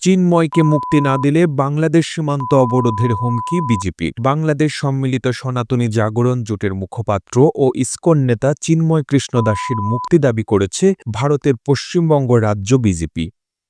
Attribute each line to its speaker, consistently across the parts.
Speaker 1: চিন্ময়কে মুক্তি না দিলে বাংলাদেশ সীমান্ত অবরোধের হুমকি বিজেপির। বাংলাদেশ সম্মিলিত সনাতনী জাগরণ জোটের মুখপাত্র ও ইসকন নেতা চিন্ময় কৃষ্ণ দাসের মুক্তি দাবি করেছে ভারতের পশ্চিমবঙ্গ রাজ্য বিজেপি।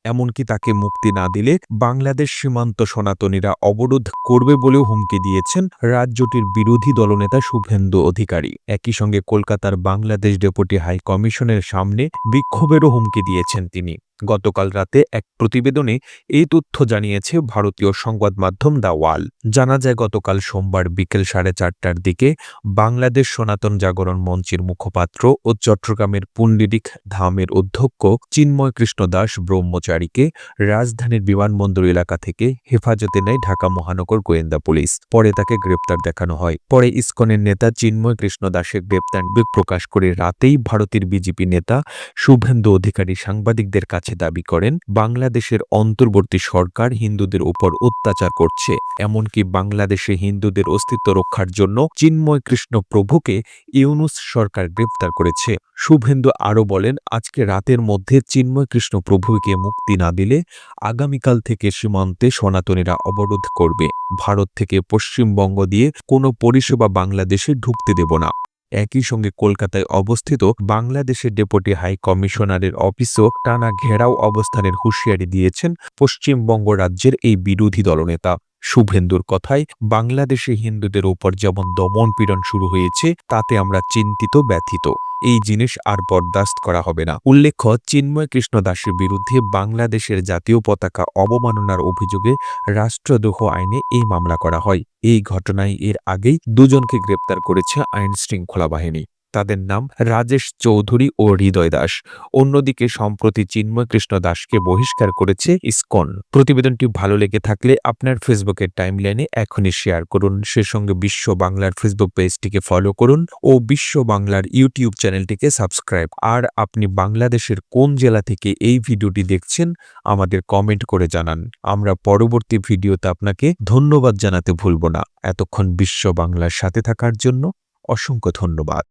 Speaker 1: এমনকি তাকে মুক্তি না দিলে বাংলাদেশ সীমান্ত সনাতনীরা অবরোধ করবে বলেও হুমকি দিয়েছেন রাজ্যটির বিরোধী দলনেতা শুভেন্দু অধিকারী। একই সঙ্গে কলকাতার বাংলাদেশ ডেপুটি হাই কমিশনের সামনে বিক্ষোভেরও হুমকি দিয়েছেন তিনি। গতকাল রাতে এক প্রতিবেদনে এই তথ্য জানিয়েছে ভারতীয় সংবাদ মাধ্যম দ্য ওয়াল। জানা যায়, গতকাল সোমবার বিকেল সাড়ে চারটার দিকে বাংলাদেশ সনাতন জাগরণ মঞ্চের মুখপাত্র ও চট্টগ্রামের পুন্ডিরিক ধামের অধ্যক্ষ চিন্ময় কৃষ্ণ দাস ব্রহ্মচারীকে রাজধানীর বিমানবন্দর এলাকা থেকে হেফাজতে নেয় ঢাকা মহানগর গোয়েন্দা পুলিশ। পরে তাকে গ্রেপ্তার দেখানো হয়। পরে ইসকনের নেতা চিন্ময় কৃষ্ণ দাসের গ্রেপ্তার প্রকাশ করে রাতেই ভারতের বিজেপি নেতা শুভেন্দু অধিকারী সাংবাদিকদের কাছে দাবি করেন, বাংলাদেশের অন্তর্বর্তী সরকার হিন্দুদের উপর অত্যাচার করছে, এমনকি বাংলাদেশে হিন্দুদের অস্তিত্ব রক্ষার জন্য চিন্ময় কৃষ্ণ প্রভুকে ইউনুস সরকার গ্রেপ্তার করেছে। শুভেন্দু আরও বলেন, আজকে রাতের মধ্যে চিন্ময় কৃষ্ণ প্রভুকে মুক্তি না দিলে আগামীকাল থেকে সীমান্তে সনাতনীরা অবরোধ করবে। ভারত থেকে পশ্চিমবঙ্গ দিয়ে কোনো পরিষেবা বাংলাদেশে ঢুকতে দেব না। একই সঙ্গে কলকাতায় অবস্থিত বাংলাদেশের ডেপুটি হাই কমিশনারের অফিসও টানা ঘেরাও অবস্থানের হুঁশিয়ারি দিয়েছেন পশ্চিমবঙ্গ রাজ্যের এই বিরোধী দলনেতা। শুভেন্দুর কথায়, বাংলাদেশে হিন্দুদের ওপর যেমন দমন পীড়ন শুরু হয়েছে, তাতে আমরা চিন্তিত ব্যথিত। এই জিনিস আর বরদাস্ত করা হবে না। উল্লেখ্য, চিন্ময় কৃষ্ণ দাসের বিরুদ্ধে বাংলাদেশের জাতীয় পতাকা অবমাননার অভিযোগে রাষ্ট্রদ্রোহ আইনে এই মামলা করা হয়। এই ঘটনায় এর আগেই দুজনকে গ্রেপ্তার করেছে আইন শৃঙ্খলা বাহিনী। তাদের নাম রাজেশ চৌধুরী ও হৃদয় দাস। অন্যদিকে সম্প্রতি চিন্ময় কৃষ্ণ দাসকে বহিষ্কার করেছে ইসকন। প্রতিবেদনটি ভালো লেগে থাকলে আপনার ফেসবুকের টাইমলাইনে এখনই শেয়ার করুন। সে সঙ্গে বিশ্ব বাংলার ফেসবুক পেজটিকে ফলো করুন ও বিশ্ব বাংলার ইউটিউব চ্যানেলটিকে সাবস্ক্রাইব। আর আপনি বাংলাদেশের কোন জেলা থেকে এই ভিডিওটি দেখছেন, আমাদের কমেন্ট করে জানান। আমরা পরবর্তী ভিডিওতে আপনাকে ধন্যবাদ জানাতে ভুলব না। এতক্ষণ বিশ্ব বাংলার সাথে থাকার জন্য অসংখ্য ধন্যবাদ।